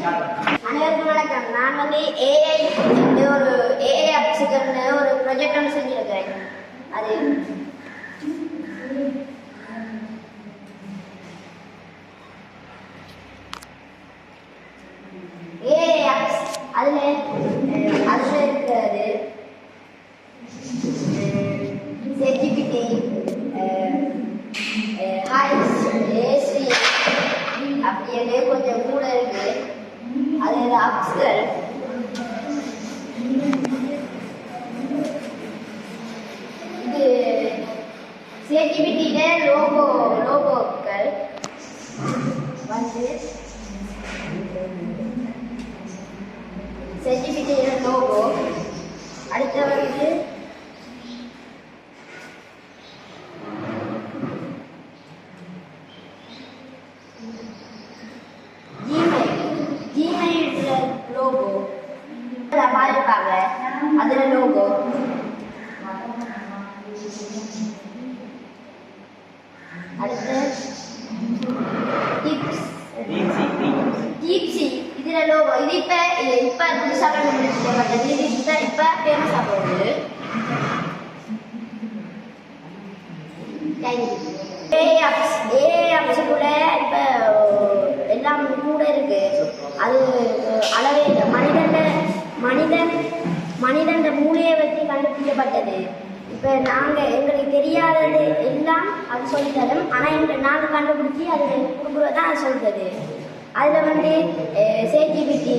அனைவருக்கும் வணக்கம். நான் வந்து ஏஐ ஒரு ஏஐ அப்சிகர்னு ஒரு ப்ரொஜெக்ட் ஒன்று செஞ்சுருக்கிறேன். அது ஏஐ ஆப்ஸ் அதில் அதில் இருக்கிறது செஜிபிடி ஹாய்ஸ் ஏசி அப்படின்னு கொஞ்சம் கூட இருக்கு அது அப்ஸ்கள் இது சேட்டிவிட்டியில லோகோ லோகோக்கள் வந்து சேட்டிவிட்டியில லோகோ அடுத்து வந்து ஜிமெயில் ஜிமெயில்ல லோகோ பாருப்பாங்க அதுல லோகோ அடுத்து டிப்ஸ் டீப்சி இதுல லோகோ இது இப்ப இது இப்ப புதுசாக கண்டுபிடிக்கப்பட்டது இது இப்ப இப்ப ஃபேமஸ் ஆகுது ஏஐ ஆப்ஸ் ஏஐ கூட இப்போ எல்லாம் கூட இருக்கு. அது அளவே இல்லை மனிதன் மனிதன் மனிதன் மூளையை வச்சு கண்டுபிடிக்கப்பட்டது. இப்போ நாங்கள் எங்களுக்கு தெரியாதது எல்லாம் அது சொல்லித்தரும். ஆனால் எங்கள் நாங்கள் கண்டுபிடிச்சி அது கொடுக்குறது தான் அது சொல்கிறது அதில் வந்து சேஜிபிடி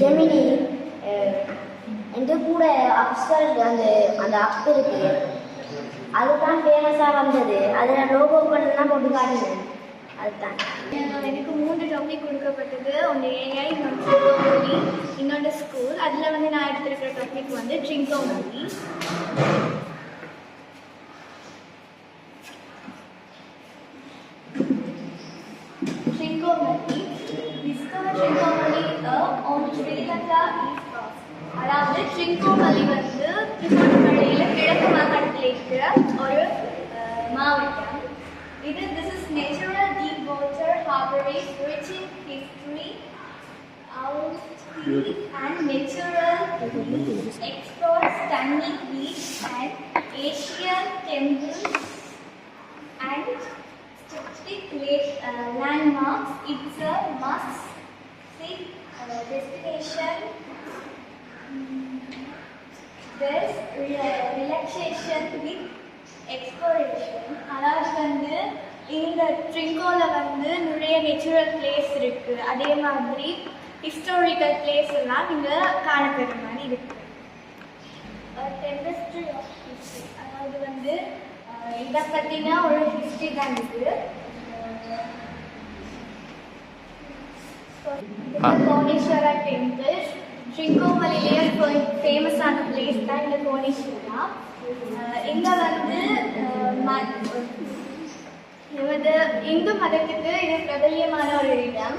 ஜெமினி இது கூட அப்சல் அந்த அந்த அப் இருக்குது அதுதான் ஃபேமஸாக வந்தது. அதில் லோகோக்கள் தான் போட்டு காட்டுங்க அதுதான். எனக்கு மூன்று டாபிக் கொடுக்கப்பட்டது. ஒன்று ஏஐ இன்னொன்று இன்னொன்று ஸ்கூல் அதில் வந்து நான் எடுத்திருக்கிற டாபிக் வந்து ட்ரிங்கோமலி அதாவது ட்ரிங்கோமலி வந்து திருவண்ணாமலையில் கிழக்கு மாகாணத்தில் இருக்கிற ஒரு அஹ், மாவட்டம் இது this is natural deep water harbourage rich in history outfit and natural explore stunning beach and Asian temples and statistic lake uh, landmarks. It's a must-see uh, destination. Re- relaxation with exploration. அதாவது வந்து இந்த ட்ரிங்கோல வந்து நிறைய natural place இருக்கு. அதே மாதிரி historical place எல்லாம் இங்க காணப்படுற மாதிரி இருக்கு. டெம்பஸ்ட்ரி ஆஃப் ஹிஸ்ட்ரி அதாவது வந்து இதை பற்றின ஒரு ஹிஸ்ட்ரி தான் இருக்கு கோணேஸ்வரா டெம்பிள் ஸ்ரீகோமலிலேயே ஃபேமஸான பிளேஸ் தான் இந்த கோணேஸ்வரா இங்கே வந்து ம- இது வந்து இந்து மதத்துக்கு இது பிரபல்யமான ஒரு இடம்.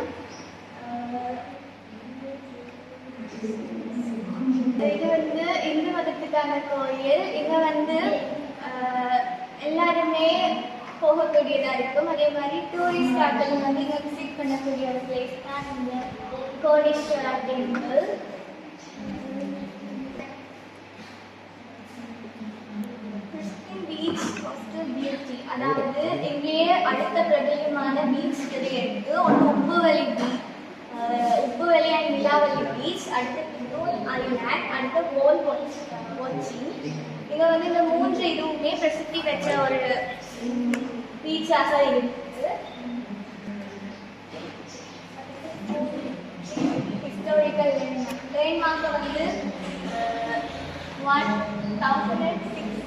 இது வந்து இந்து மதத்துக்கான கோயில். இங்க வந்து எல்லாருமே போகக்கூடியதா இருக்கும். அதே மாதிரி டூரிஸ்ட் ஆட்கள் வந்து இங்க விசிட் பண்ணக்கூடிய ஒரு பிளேஸ் தான் இந்த கோடீஸ்வரா டெம்பிள் அதாவது இங்கேயே அடுத்த பிரபலமான பீச் நிறைய இருக்கு ஒன்று Uppuveli beach Uppuveli and Nilaveli beach அடுத்து பின்னோல் ஐலாண்ட் அடுத்து போல் கொச்சி இங்க வந்து இந்த மூன்று இதுவுமே பிரசித்தி பெற்ற ஒரு பீச்சாக இருக்கு. ஹிஸ்டாரிக்கல் லேண்ட்மார்க் லேண்ட்மார்க்கை வந்து ஒன் தௌசண்ட் சிக்ஸ்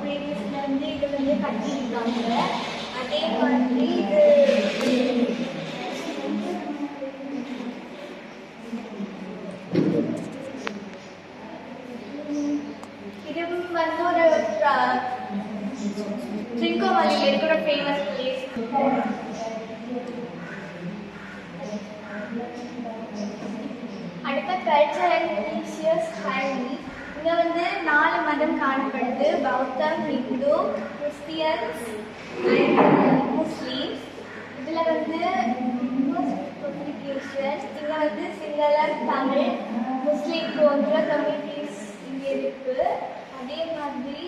ப்ரீவியஸ்ல வந்து இது வந்து கட்டியிருக்காங்க. அதே மாதிரி இது இதுவும் வந்து ஒரு ட்ரிங்கோமலியில் இருக்கிற ஃபேமஸ் பிளேஸ் அடுத்த கல்ச்சர் அண்ட் ரிலீஜியஸ் ஹேண்டி இங்கே வந்து நாலு மதம் காணப்படுது. பௌத்தம் ஹிந்து கிறிஸ்டியன்ஸ் அண்ட் முஸ்லீம்ஸ். இதில் வந்து கம்யூனிகேஷன் இங்கே வந்து சிங்களம் தமிழ் முஸ்லீம் போன்ற கம்யூனிட்டிஸ் இங்கே இருக்கு. அதே மாதிரி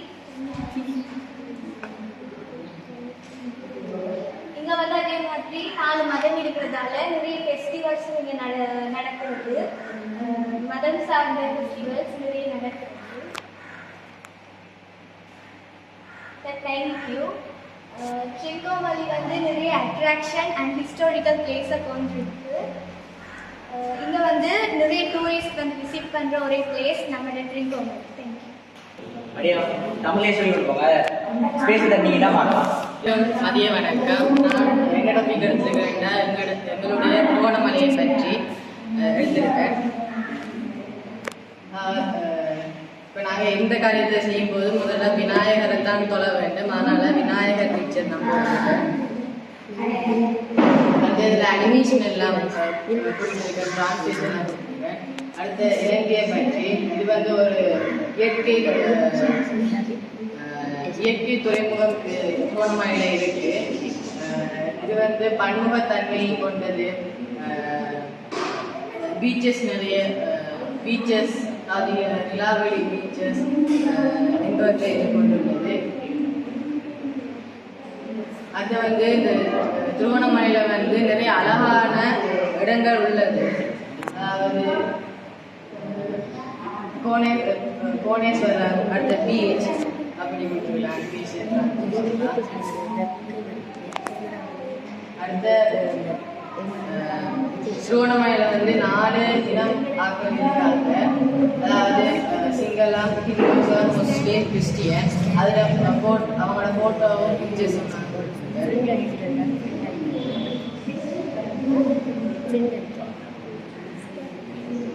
இங்கே வந்து த்ரீ நாலு மதம் இருக்கிறதால நிறைய ஃபெஸ்டிவல்ஸ் இங்கே நட நடக்கிறது. மதம் சார்ந்த ஃபெஸ்டிவல்ஸ் நிறைய நடக்கிறது. தேங்க்யூ சிங்கோமலி வந்து நிறைய அட்ராக்ஷன் அண்ட் ஹிஸ்டாரிக்கல் பிளேஸை கொண்டிருக்கு. இங்கே வந்து நிறைய டூரிஸ்ட் வந்து விசிட் பண்ணுற ஒரே பிளேஸ் நம்மளோட ட்ரிங்கோமலி தேங்க்யூ அப்படியே? தமிழே சொல்லி கொடுப்போங்க ஸ்பேஸ் தான் பார்க்கலாம் மதிய வணக்கம். நான் எங்கள் டாபிக் எங்களோட எங்களுடைய கோணமலையை பற்றி எழுதியிருக்கேன் இப்போ நாங்கள் எந்த காரியத்தை செய்யும்போது முதல்ல விநாயகரை தான் தொழ வேண்டும். அதனால் விநாயகர் பிக்சர் நம்ம அடுத்து இதில் அனிமேஷன் எல்லாம் டிரான்ஸ்லேஷன் கொடுத்துருக்கேன். அடுத்து இலங்கையை பற்றி இது வந்து ஒரு இயற்கை இயற்கை துறைமுகம் திருவண்ணாமலையில் இருக்கு. இது வந்து பன்முகத்தன்மை கொண்டது. பீச்சஸ் நிறைய பீச்சஸ் அதிக நிலாவெளி பீச்சஸ் என்பவற்றை இது கொண்டுள்ளது. அது வந்து இந்த திருவண்ணாமலையில வந்து நிறைய அழகான இடங்கள் உள்ளது. அதாவது கோணே கோணேஸ்வரர் அடுத்த பீச் அடுத்த அஹ், வந்து நாலு இனம் ஆட்கள் இருக்காங்க. அதாவது சிங்களா சிங்களம் ஹிந்துஸ் முஸ்லீம் கிறிஸ்டியன் அதில் போட் அவங்களோட ஃபோட்டோவும் பிக்சர்ஸும் நான்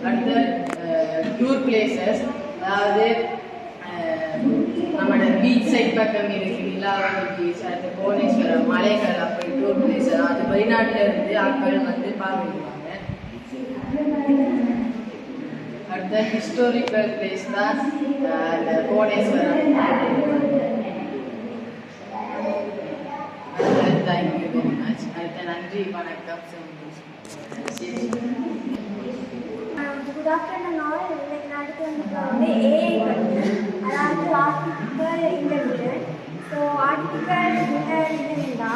அடுத்து டூர் பிளேசஸ் அதாவது அஹ், நம்மளோட பீச் சைட் பக்கம் இருக்குது நிலாவரி பீச் அடுத்து புவனேஸ்வரம் மலைகள் அப்படி டூர் பிளேஸ் அது வெளிநாட்டில் இருந்து ஆட்கள் வந்து பார்வையிடுவாங்க. அடுத்த ஹிஸ்டோரிக்கல் பிளேஸ் தான் அந்த புவனேஸ்வரம். தேங்க்யூ வெரி மச் அடுத்த நன்றி வணக்கம். குட் ஆஃப்டர்நூன் ஆல் இன்னைக்கு நாளைக்கு வந்து ஏஐ பற்றி அதாவது ஆர்டிஃபிஷியல் இன்டெலிஜென்ஸ் ஸோ ஆர்டிஃபிஷியல் இன்டெலிஜென்ஸா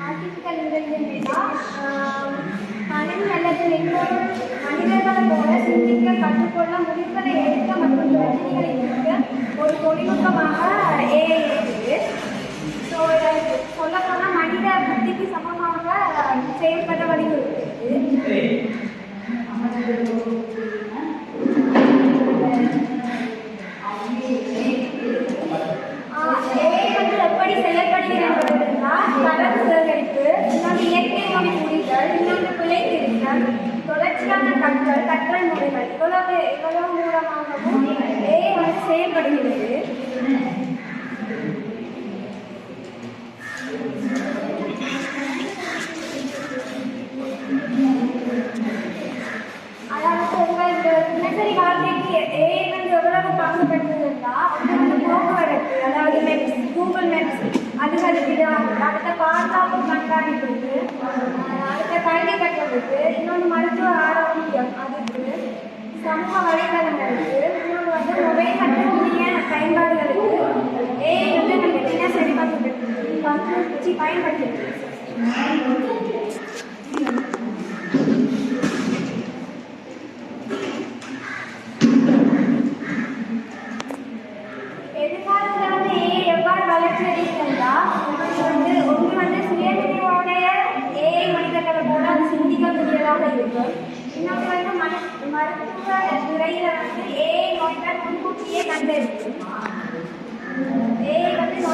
ஆர்டிஃபிஷியல் இன்டெலிஜென்ஸா மனிதன் அல்லது மென்பொருள் மனிதர்களை போல சிந்திக்க கற்றுக்கொள்ள முடிவுகளை எடுக்க மற்றும் பிரச்சனைகளை எடுக்க ஒரு தொழில்நுட்பமாக ஏஐ இருக்குது ஸோ சொல்லப்போனால் மனித புத்திக்கு சமமாக செயல்பட வழிவகுக்கிறது கற்றல் கற்றல் முறைகள் இவ்வளவு இவ்வளவு மூலமாகவும் ஏஐ வந்து செயல்படுகிறது. மேப்ஸ் அதுகளுக்கு அடுத்த பாதுகாப்பு கண்காணிப்பு இருக்கு. அடுத்த கல்வி கட்டம் இருக்கு. இன்னொன்று மருத்துவ ஆரோக்கியம் அதுக்கு சமூக வலைதளங்கள் இருக்கு. இன்னொன்று வந்து மொபைல் கட்டக்கூடிய பயன்பாடுகள் இருக்கு. ஏஐ வந்து நம்ம தினசரி பங்கு பெற்று பயன்படுத்திட்டு எதிர்காலத்தில் வந்து ஏஐ எவ்வாறு வளர்ச்சி அடைகிறதா வந்து ஒன்று வந்து சுயநினைவோடைய ஏஐ மனிதர்களை போல அது சிந்திக்கக்கூடியதாக இருக்கும் இன்னொன்று வந்து மனு மருத்துவ துறையில் வந்து ஏஐ நோய்கள் முன்கூட்டியே கண்டறியும் ஏஐ வந்து நோய் தொற்றுக்குரியது.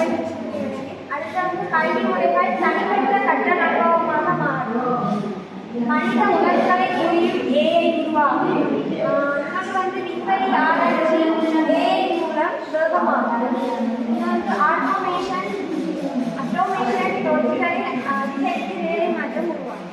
அடுத்து வந்து கல்வி முறைகள் தனிப்பட்ட கற்றல் அனுபவமாக மாறும் மனித உணர்வுகளை புரியும் ஏஐ உருவாகும் ஆஹ் இன்னொன்று வந்து விண்வெளி ஆராய்ச்சி ஏஐ மூலம் வேகமாகும் இன்னொன்று ஆட்டோமேஷன் ஆட்டோமேஷன் தொழில்களில் அதிகரித்து வேலை மாற்றம் உருவாகும்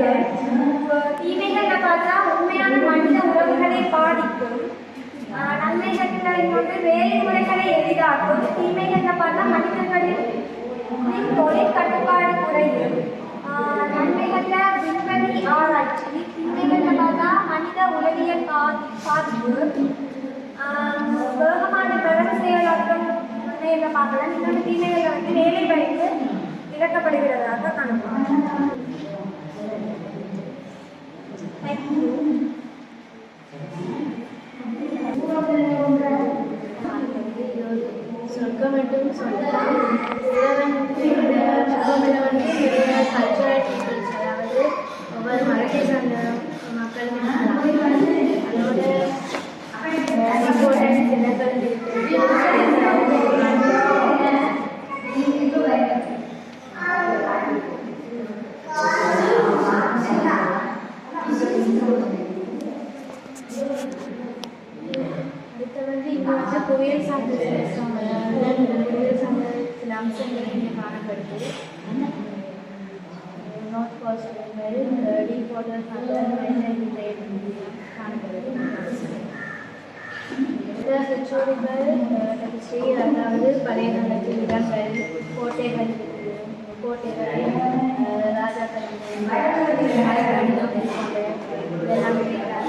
தீமைகளை பார்த்தா உண்மையான மனித உறவுகளை பாதிக்கும். நன்மை நன்மைகளை கொண்டு வேலை முறைகளை எளிதாக்கும். தீமைகளை பார்த்தா மனிதர்களின் தொழில் கட்டுப்பாடு குறையும். ஆஹ் நன்மைகள்ல விண்வெளி ஆராய்ச்சி. தீமைகள்ல பார்த்தா மனித உளவியல் பாதிப்பு. வேகமான பிரகட செயலாக்கம் பார்க்கலாம். இன்னொரு தீமைகளை வந்து வேலை வாய்ப்பு இழக்கப்படுகிறதாக காணப்படும் சொர்க்கம் மட்டும் சொல்லலாம் இதில் வந்து இந்த வந்து நிறைய கல்ச்சுரல் டீச்சர்ஸ் அதாவது ஒவ்வொரு மரத்தை சார்ந்த மக்கள் அடுத்து வந்து இங்கே வந்து புயல் சார்ந்த சில புயல் சார்ந்த சில அம்சங்கள் இங்கே காணப்படுது நாட் பாசிபிள் டீப் வாட்டர் காணப்படுது சுற்றுகள் ஸ்ரீ அதாவது பழைய காலத்தில் இடங்கள் கோட்டைகள் கோட்டைகள் ராஜாக்கள் இதெல்லாம் இருக்கிறாங்க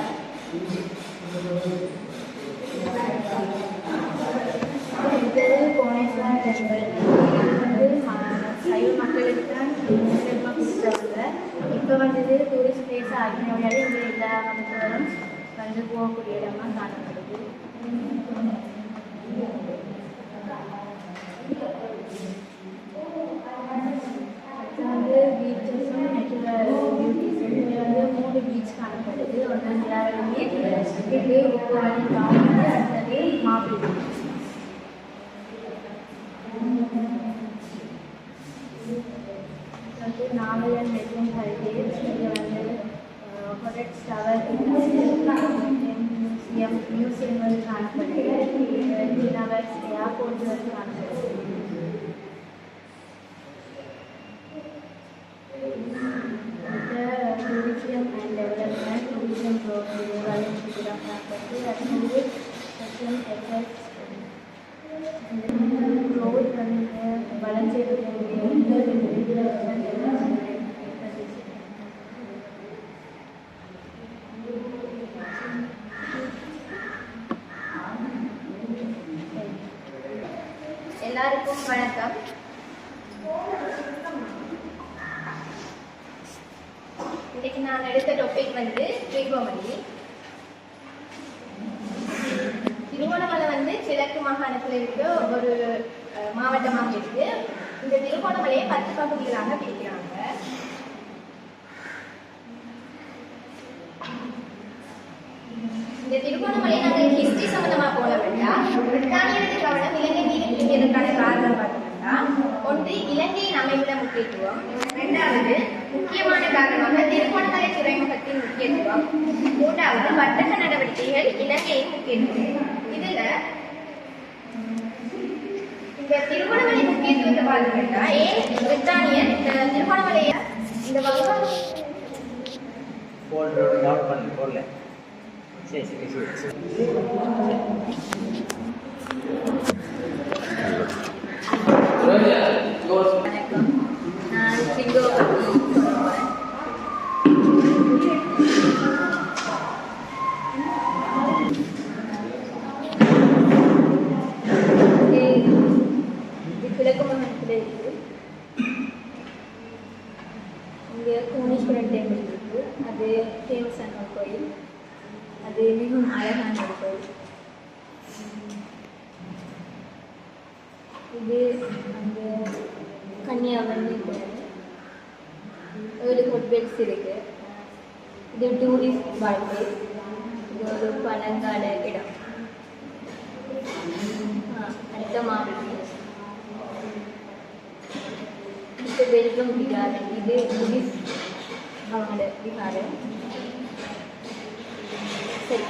டூரிஸ்ட் பிளேஸ் இங்கே எல்லா மதத்தினரும் வந்து போகக்கூடிய இடமா காணப்படுது அடுத்து வந்து பீச்சஸும் பியூட்டிஸும் இங்கே வந்து மூணு பீச் காணப்படுது ஒன்று இது காணப்படுது அடுத்தது மாப்பிள்ளை பீச் வந்து இங்கே வந்து மியூசியம் மியூசியம் வந்து காணப்படுது நவர்ஸ் ஏர்போர்ட் வந்து இன்னைக்கு நான் எடுத்த டாபிக் வந்து திருகோமணி திருகோணமலை வந்து கிழக்கு மாகாணத்தில் இருக்கிற ஒரு மாவட்டமாக இருக்கு. இந்த திருகோணமலையை பத்து பகுதிகளாக பிரிக்கிறாங்க. இந்த திருகோணமலையை நாங்கள் ஹிஸ்டரி சம்மந்தமா போல வேண்டாம். பிரித்தானியர்கள் கவனம் அமைவிட முக்கியத்துவம். இரண்டாவது முக்கியமான காரணமாக திருகோணமலை துறைமுகத்தின் முக்கியத்துவம். மூன்றாவது வர்த்தக நடவடிக்கைகள் இலங்கையின் முக்கியத்துவம். இதுல இந்த திருகோணமலை முக்கியத்துவத்தை பார்த்தீங்கன்னா ஏன் பிரித்தானியர் இந்த திருகோணமலையை இந்த பண்ணு போடல சரி சரி சரி சரி வணக்கம் நான் சிங்கோ சொல்லுவேன் இது இது கிழக்கு மாகாணத்தில் இருக்கு இங்கே கோணேஸ்வரன் டெம்பிள் இருக்கு அது ஃபேமஸான ஒரு கோயில் அது மிகவும் அழகான ஒரு கோயில் இது அந்த கன்னியாகுமரி கோயில் ஹோட்டல்ஸ் இருக்கு இது டூரிஸ்ட் வாழ்க்கை. இது ஒரு பழங்கால இடம். அடுத்த மாதிரி இது வெல்கம் விகார் இது புதிஸ்ட் அவங்களோட விகாரம் சரி